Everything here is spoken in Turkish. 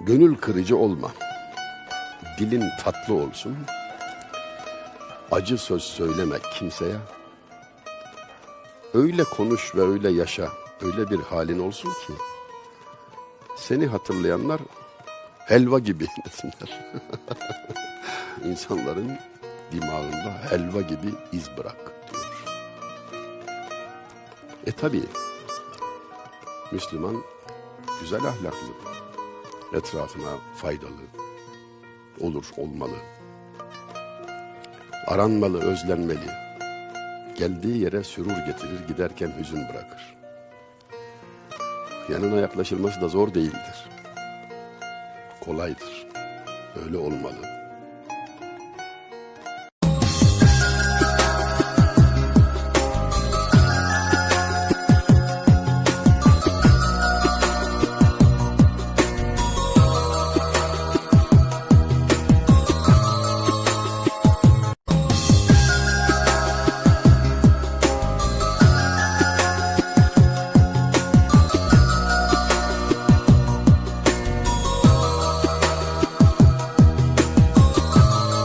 Gönül kırıcı olma. Dilin tatlı olsun. Acı söz söyleme kimseye. Öyle konuş ve öyle yaşa. Öyle bir halin olsun ki seni hatırlayanlar helva gibi desinler. İnsanların dimağında helva gibi iz bırak diyor. E tabi Müslüman güzel ahlaklı, etrafına faydalı olur, olmalı. Aranmalı, özlenmeli. Geldiği yere sürur getirir, giderken hüzün bırakır. Yanına yaklaşılması da zor değildir. Kolaydır. Öyle olmalı.